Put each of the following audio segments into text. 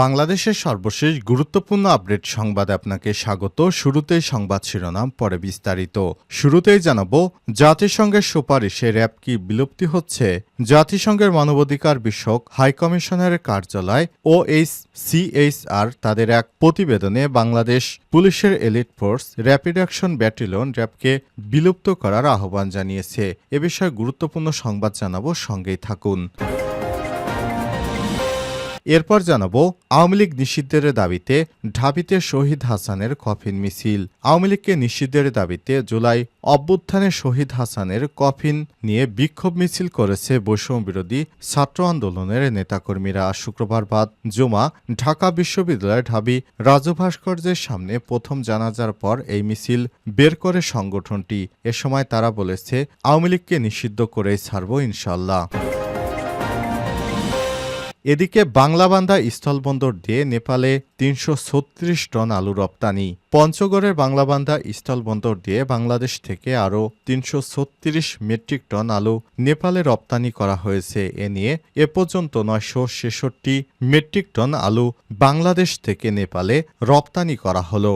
বাংলাদেশের সর্বশেষ গুরুত্বপূর্ণ আপডেট সংবাদে আপনাকে স্বাগত। শুরুতেই সংবাদ শিরোনাম, পরে বিস্তারিত। শুরুতেই জানাব, জাতিসংঘের সুপারিশে র্যাব কি বিলুপ্তি হচ্ছে? জাতিসংঘের মানবাধিকার বিষয়ক হাইকমিশনারের কার্যালয় ও এইচ সিএইচআর তাদের এক প্রতিবেদনে বাংলাদেশ পুলিশের elite force rapid action battalion র্যাবকে বিলুপ্ত করার আহ্বান জানিয়েছে। এ বিষয়ে গুরুত্বপূর্ণ সংবাদ জানাব, সঙ্গেই থাকুন। এরপর জানাব আওয়ামী লীগ নিষিদ্ধের দাবিতে ঢাবিতে শহীদ হাসানের কফিন মিছিল। আওয়ামী লীগকে নিষিদ্ধের দাবিতে জুলাই অভ্যুত্থানে শহীদ হাসানের কফিন নিয়ে বিক্ষোভ মিছিল করেছে বৈষম্য বিরোধী ছাত্র আন্দোলনের নেতাকর্মীরা। শুক্রবার বাদ জুমা ঢাকা বিশ্ববিদ্যালয়ের ঢাবি রাজু ভাস্কর্যের সামনে প্রথম জানাজার পর এই মিছিল বের করে সংগঠনটি। এ সময় তারা বলেছে, আওয়ামী লীগকে নিষিদ্ধ করেই ছাড়ব ইনশাল্লাহ এদিকে বাংলাবান্ধা স্থলবন্দর দিয়ে নেপালে তিনশো ছত্রিশ টন আলু রপ্তানি। পঞ্চগড়ের বাংলাবান্ধা স্থলবন্দর দিয়ে বাংলাদেশ থেকে আরও তিনশো ছত্রিশ মেট্রিক টন আলু নেপালে রপ্তানি করা হয়েছে। এ নিয়ে এ পর্যন্ত নয়শো ছেষট্টি মেট্রিক টন আলু বাংলাদেশ থেকে নেপালে রপ্তানি করা হলো।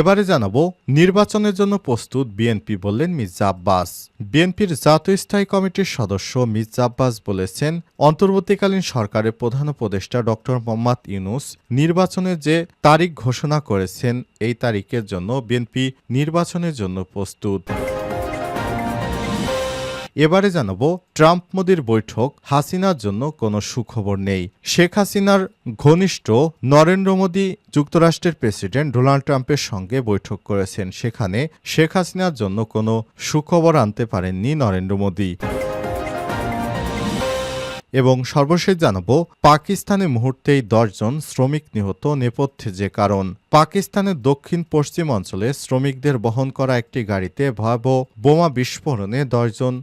এবারে জানাব, নির্বাচনের জন্য প্রস্তুত বিএনপি বললেন মির্জা আব্বাস। বিএনপির জাতীয় স্থায়ী কমিটির সদস্য মির্জা আব্বাস বলেছেন, অন্তর্বর্তীকালীন সরকারের প্রধান উপদেষ্টা ড. মোহাম্মদ ইউনুস নির্বাচনের যে তারিখ ঘোষণা করেছেন, এই তারিখের জন্য বিএনপি নির্বাচনের জন্য প্রস্তুত। এবারে জানাব ট্রাম্প মোদির বৈঠক হাসিনার জন্য কোনো সুখবর নেই। শেখ হাসিনার ঘনিষ্ঠ নরেন্দ্র মোদী যুক্তরাষ্ট্রের প্রেসিডেন্ট ডোনাল্ড ট্রাম্পের সঙ্গে বৈঠক করেছেন। সেখানে শেখ হাসিনার জন্য কোনো সুখবর আনতে পারেননি নরেন্দ্র মোদী। এবং সর্বশেষ জানাব, পাকিস্তানে মুহূর্তেই দশজন শ্রমিক নিহত নেপথ্যে যে কারণ। পাকিস্তানের দক্ষিণ পশ্চিম অঞ্চলে শ্রমিকদের বহন করা একটি গাড়িতে ভয়াবহ বোমা বিস্ফোরণে দশজন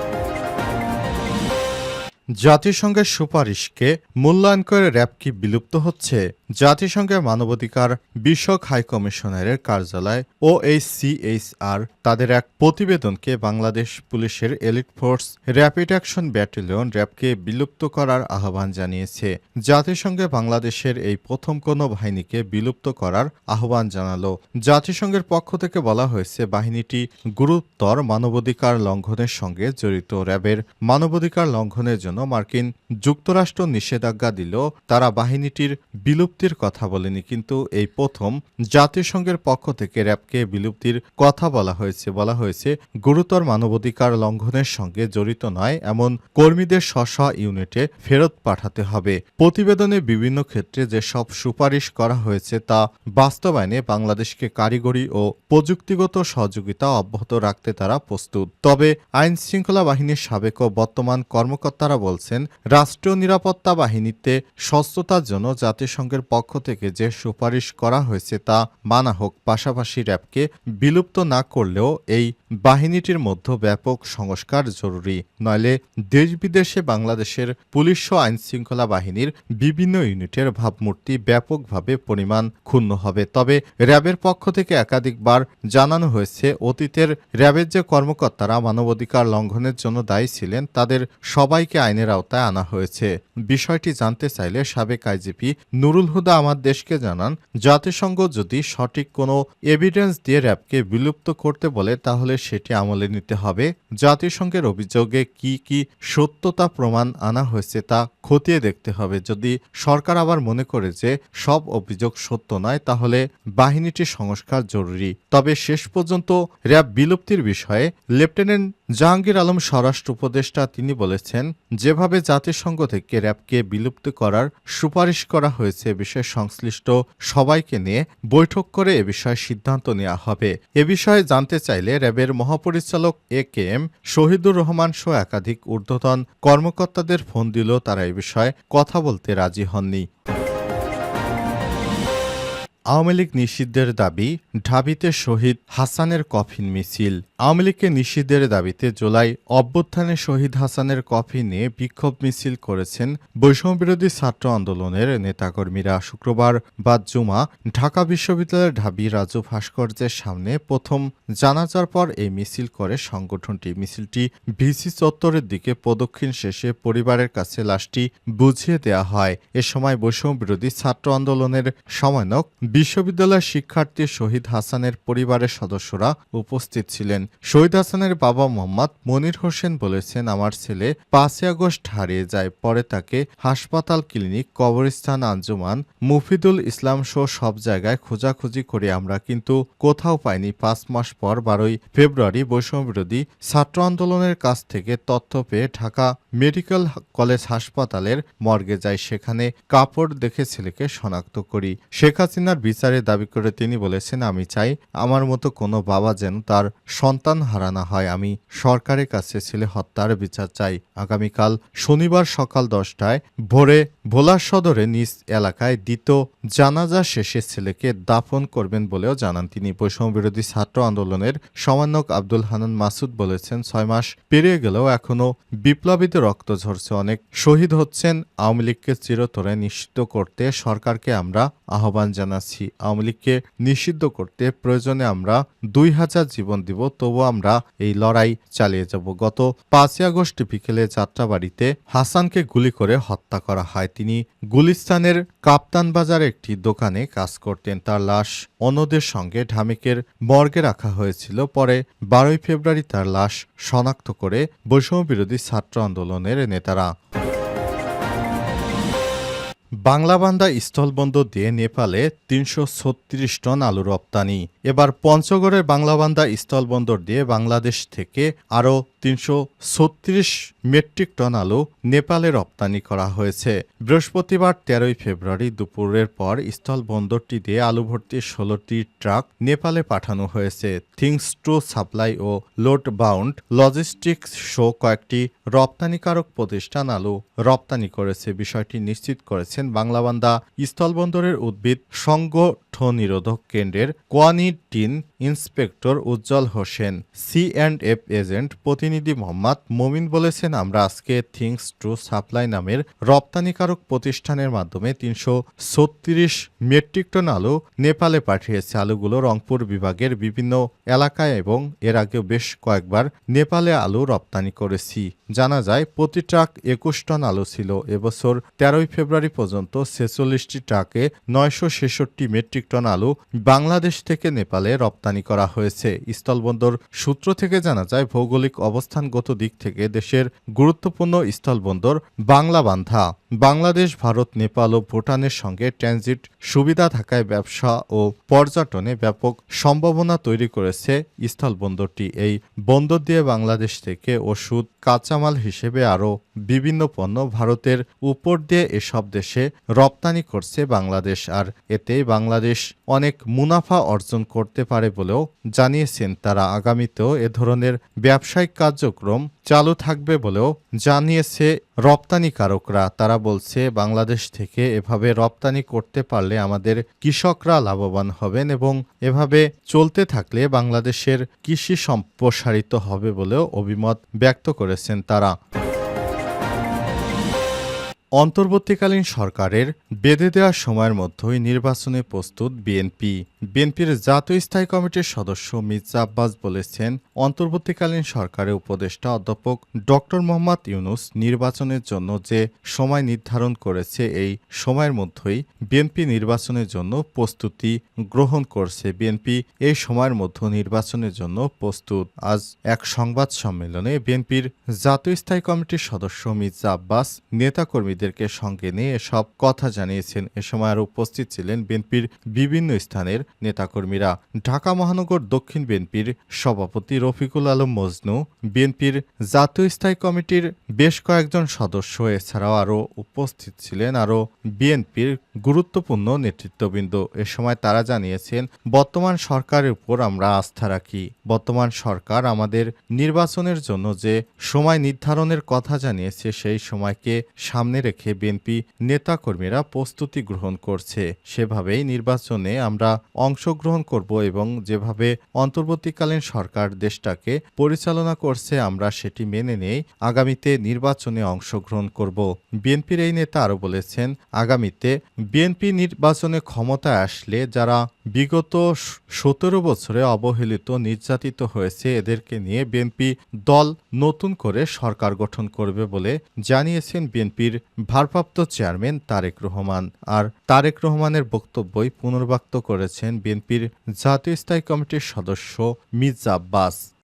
জাতিসংঘের সুপারিশকে মূল্যায়ন করে র্যাব কি বিলুপ্ত হচ্ছে? জাতিসংঘের মানবাধিকার বিষয়ক হাইকমিশনারের কার্যালয় ও এইচসিএইচআর তাদের এক প্রতিবেদনকে বাংলাদেশ পুলিশের elite force rapid action battalion র্যাবকে বিলুপ্ত করার আহ্বান জানিয়েছে। জাতিসংঘে বাংলাদেশের এই প্রথম কোনো বাহিনীকে বিলুপ্ত করার আহ্বান জানালো। জাতিসংঘের পক্ষ থেকে বলা হয়েছে, বাহিনীটি গুরুতর মানবাধিকার লঙ্ঘনের সঙ্গে জড়িত। র্যাবের মানবাধিকার লঙ্ঘনের জন্য মার্কিন যুক্তরাষ্ট্র নিষেধাজ্ঞা দিলেও তারা বাহিনীটির বিলুপ্তির কথা বলেনি, কিন্তু এই প্রথম জাতিসংঘের পক্ষ থেকে র্যাবকে বিলুপ্তির কথা বলা হয়েছে। বলা হয়েছে, গুরুতর মানবাধিকার লঙ্ঘনের সঙ্গে জড়িত নয়, এমন কর্মীদের স্ব ইউনিটে ফেরত পাঠাতে হবে। প্রতিবেদনে বিভিন্ন ক্ষেত্রে যে সব সুপারিশ করা হয়েছে তা বাস্তবায়নে বাংলাদেশকে কারিগরি ও প্রযুক্তিগত সহযোগিতা অব্যাহত রাখতে তারা প্রস্তুত। তবে আইন শৃঙ্খলা বাহিনীর সাবেক ও বর্তমান কর্মকর্তারা বলছেন, রাষ্ট্রীয় নিরাপত্তা বাহিনীতে স্বচ্ছতার জন্য জাতিসংঘের পক্ষ থেকে যে সুপারিশ করা হয়েছে তা মানা হোক, পাশাপাশি র্যাবকে বিলুপ্ত না করলেও এই বাহিনীটির মধ্যে ব্যাপক সংস্কার জরুরি। নইলে দেশ বিদেশে বাংলাদেশের পুলিশ ও আইন শৃঙ্খলা বাহিনীর বিভিন্ন ইউনিটের ভাবমূর্তি ব্যাপকভাবে পরিমাণ ক্ষুণ্ণ হবে। তবে র্যাবের পক্ষ থেকে একাধিকবার জানানো হয়েছে, অতীতের র্যাবের যে কর্মকর্তারা মানবাধিকার লঙ্ঘনের জন্য দায়ী ছিলেন, তাদের সবাইকে আইনের আওতায় আনা হয়েছে। বিষয়টি জানতে চাইলে সাবেক আইজিপি নুরুল হুদা আমার দেশকে জানান, জাতিসংঘ যদি সঠিক কোনো এভিডেন্স দিয়ে র্যাবকে বিলুপ্ত করতে বলে, তাহলে সেটি আমলে নিতে হবে। জাতিসংঘের অভিযোগে কি কি সত্যতা প্রমাণ আনা হয়েছে তা খতিয়ে দেখতে হবে। যদি সরকার আবার মনে করে যে সব অভিযোগ সত্য নয়, তাহলে বাহিনীটির সংস্কার জরুরি। তবে শেষ পর্যন্ত র্যাব বিলুপ্তির বিষয়ে লেফটেন্যান্ট জাহাঙ্গীর আলম স্বরাষ্ট্র উপদেষ্টা, তিনি বলেছেন, যেভাবে জাতিসংঘ থেকে র্যাবকে বিলুপ্ত করার সুপারিশ করা হয়েছে বিষয়ে সংশ্লিষ্ট সবাইকে নিয়ে বৈঠক করে এ বিষয়ে সিদ্ধান্ত নেওয়া হবে। এ বিষয়ে জানতে চাইলে র্যাবের মহাপরিচালক A K M Shahidur Rahman সহ একাধিক ঊর্ধ্বতন কর্মকর্তাদের ফোন দিলেও তারা এ বিষয়ে কথা বলতে রাজি হননি। আওয়ামী লীগ নিষিদ্ধের দাবি ঢাবিতে শহীদ হাসানের কফিন মিছিল। আওয়ামী লীগকে নিষিদ্ধের দাবিতে জুলাই অভ্যুত্থানে শহীদ হাসানের কফিন নিয়ে বিক্ষোভ মিছিল করেছেন বৈষম্যবিরোধী ছাত্র আন্দোলনের নেতাকর্মীরা। শুক্রবার বাদ জুমা ঢাকা বিশ্ববিদ্যালয়ের ঢাবি রাজু ভাস্কর্যের সামনে প্রথম জানাজার পর এই মিছিল করে সংগঠনটি। মিছিলটি ভিসি চত্বরের দিকে প্রদক্ষিণ শেষে পরিবারের কাছে লাশটি বুঝিয়ে দেওয়া হয়। এ সময় বৈষম্যবিরোধী ছাত্র আন্দোলনের সমন্বয়ক বিশ্ববিদ্যালয়ের শিক্ষার্থী শহীদ হাসানের পরিবারের সদস্যরা উপস্থিত ছিলেন। শহীদ হাসানের বাবা মোহাম্মদ মনির হোসেন বলেছেন, আমার ছেলে পাঁচই আগস্ট হারিয়ে যায়, পরে তাকে হাসপাতাল, ক্লিনিক, কবরস্থান, আঞ্জুমান, মুফিদুল ইসলাম সহ সব জায়গায় খোঁজাখুঁজি করে আমরা, কিন্তু কোথাও পাইনি। পাঁচ মাস পর বারোই ফেব্রুয়ারি বৈষম্যবিরোধী ছাত্র আন্দোলনের কাছ থেকে তথ্য পেয়ে ঢাকা মেডিকেল কলেজ হাসপাতালের মর্গে যাই সেখানে কাপড় দেখে ছেলেকে শনাক্ত করি। শেখ হাসিনার বিচারে দাবি করে তিনি বলেছেন, আমি চাই আমার মতো কোনো বাবা যেন তার সন্তান হারানা হয়। আমি সরকারের কাছে ছেলে হত্যার বিচার চাই। আগামীকাল শনিবার সকাল দশটায় ভোরে ভোলা সদরে নিজ এলাকায় দ্বিতীয় জানাজা শেষে ছেলেকে দাফন করবেন বলেও জানান তিনি। বৈষম্যবিরোধী ছাত্র আন্দোলনের সমন্বয়ক আব্দুল হানান মাসুদ বলেছেন, ছয় মাস পেরিয়ে গেলেও এখনও বিপ্লবীদের রক্ত ঝরছে। অনেক শহীদ হচ্ছেন। আওয়ামী লীগকে চিরতরে নিষিদ্ধ করতে সরকারকে আমরা আহ্বান জানাচ্ছি। আওয়ামী লীগকে নিষিদ্ধ করতে প্রয়োজনে আমরা দুই হাজার জীবন দিব, তবু আমরা এই লড়াই চালিয়ে যাব। গত পাঁচই আগস্ট বিকেলে যাত্রাবাড়িতে হাসানকে গুলি করে হত্যা করা হয়। তিনি গুলিস্তানের কাপ্তান বাজার একটি দোকানে কাজ করতেন। তার লাশ অন্যদের সঙ্গে ঢামেকের মর্গে রাখা হয়েছিল। পরে বারোই ফেব্রুয়ারি তার লাশ শনাক্ত করে বৈষম্য বিরোধী ছাত্র আন্দোলনের নেতারা বাংলাবান্ধা স্থলবন্দর দিয়ে নেপালে তিনশো ছত্রিশ টন আলু রপ্তানি। এবার পঞ্চগড়ের বাংলাবান্ধা স্থলবন্দর দিয়ে বাংলাদেশ থেকে আরও তিনশো ছত্রিশ মেট্রিক টন আলু নেপালে রপ্তানি করা হয়েছে। বৃহস্পতিবার তেরোই ফেব্রুয়ারি দুপুরের পর স্থলবন্দরটি দিয়ে আলু ভর্তি ষোলোটি ট্রাক নেপালে পাঠানো হয়েছে। থিংস টু সাপ্লাই ও লোড বাউন্ড লজিস্টিক্স শো কয়েকটি রপ্তানিকারক প্রতিষ্ঠান আলু রপ্তানি করেছে, বিষয়টি নিশ্চিত করেছেন বাংলাবান্ধা স্থলবন্দরের উদ্ভিদ সংগঠন নিরোধক কেন্দ্রের quarantine inspector Ujjwal Hossain C and F agent প্রতিনিধি মোহাম্মদ মোমিন বলেছেন, আমরা আজকে থিংস টু সাপ্লাই নামের রপ্তানিকারক প্রতিষ্ঠানের মাধ্যমে তিনশো ছত্রিশ মেট্রিক টন আলু নেপালে পাঠিয়েছে। আলুগুলো রংপুর বিভাগের বিভিন্ন এলাকায় এবং এর আগেও বেশ কয়েকবার নেপালে আলু রপ্তানি করেছি। জানা যায়, প্রতি ট্রাক একুশ টন আলু ছিল। এবছর তেরোই ফেব্রুয়ারি পর্যন্ত ছেচল্লিশটি ট্রাকে নয়শো ছেষট্টি মেট্রিক টন আলু বাংলাদেশ থেকে নেপালে রপ্তানি করা হয়েছে। স্থলবন্দর সূত্র থেকে জানা যায়, ভৌগোলিক অবস্থানগত দিক থেকে দেশের গুরুত্বপূর্ণ স্থলবন্দর বাংলাবান্ধা। বাংলাদেশ, ভারত, নেপাল ও ভুটানের সঙ্গে ট্রানজিট সুবিধা থাকায় ব্যবসা ও পর্যটনে ব্যাপক সম্ভাবনা তৈরি করেছে স্থলবন্দরটি। এই বন্দর দিয়ে বাংলাদেশ থেকে ওষুধ, কাঁচামাল হিসেবে আরও বিভিন্ন পণ্য ভারতের উপর দিয়ে এসব দেশে রপ্তানি করছে বাংলাদেশ। আর এতে বাংলাদেশ অনেক মুনাফা অর্জন করতে পারে বলেও জানিয়েছেন তারা। আগামীতেও এ ধরনের ব্যবসায়িক কার্যক্রম চালু থাকবে বলেও জানিয়েছে রপ্তানিকারকরা। তারা বলছে, বাংলাদেশ থেকে এভাবে রপ্তানি করতে পারলে আমাদের কৃষকরা লাভবান হবেন এবং এভাবে চলতে থাকলে বাংলাদেশের কৃষি সম্প্রসারিত হবে বলেও অভিমত ব্যক্ত করেছেন তারা। অন্তর্বর্তীকালীন সরকারের বেঁধে দেওয়া সময়ের মধ্যেই নির্বাচনে প্রস্তুত বিএনপি। বিএনপির জাতীয় স্থায়ী কমিটির সদস্য মির্জা আব্বাস বলেছেন, অন্তর্বর্তীকালীন সরকারের উপদেষ্টা অধ্যাপক ডক্টর মোহাম্মদ ইউনুস নির্বাচনের জন্য যে সময় নির্ধারণ করেছে, এই সময়ের মধ্যেই বিএনপি নির্বাচনের জন্য প্রস্তুতি গ্রহণ করছে। বিএনপি এই সময়ের মধ্যে নির্বাচনের জন্য প্রস্তুত। আজ এক সংবাদ সম্মেলনে বিএনপির জাতীয় স্থায়ী কমিটির সদস্য মির্জা আব্বাস নেতাকর্মীদের কর্মীদেরকে সঙ্গে নিয়ে এসব কথা জানিয়েছেন। এ সময় আরও উপস্থিত ছিলেন বিএনপির বিভিন্ন স্থানের নেতাকর্মীরা। ঢাকা মহানগর দক্ষিণ বিএনপির সভাপতি রফিকুল আলম মজনু, বিএনপির জাতীয় স্থায়ী কমিটির বেশ কয়েকজন সদস্য, এছাড়াও আরও উপস্থিত ছিলেন আরও বিএনপির গুরুত্বপূর্ণ নেতৃত্ববৃন্দ। এ সময় তারা জানিয়েছেন, বর্তমান সরকারের উপর আমরা আস্থা রাখি। বর্তমান সরকার আমাদের নির্বাচনের জন্য যে সময় নির্ধারণের কথা জানিয়েছে, সেই সময়কে সামনে রেখে বিএনপি নেতাকর্মীরা প্রস্তুতি গ্রহণ করছে। সেভাবেই নির্বাচনে আমরা অংশগ্রহণ করব এবং যেভাবে অন্তর্বর্তীকালীন সরকার দেশটাকে পরিচালনা করছে, আমরা সেটি মেনে নেই আগামীতে নির্বাচনে অংশগ্রহণ করব। বিএনপির এই নেতা আরও বলেছেন, আগামীতে বিএনপি নির্বাচনে ক্ষমতায় আসলে যারা বিগত সতেরো বছরে অবহেলিত, নির্যাতিত হয়েছে, এদেরকে নিয়ে বিএনপি দল নতুন করে সরকার গঠন করবে বলে জানিয়েছেন বিএনপির ভারপ্রাপ্ত চেয়ারম্যান তারেক রহমান আর তারেক রহমানের বক্তব্যই পুনর্ব্যক্ত করেছেন বিএনপির জাতীয় স্থায়ী কমিটির সদস্য মির্জা আব্বাস।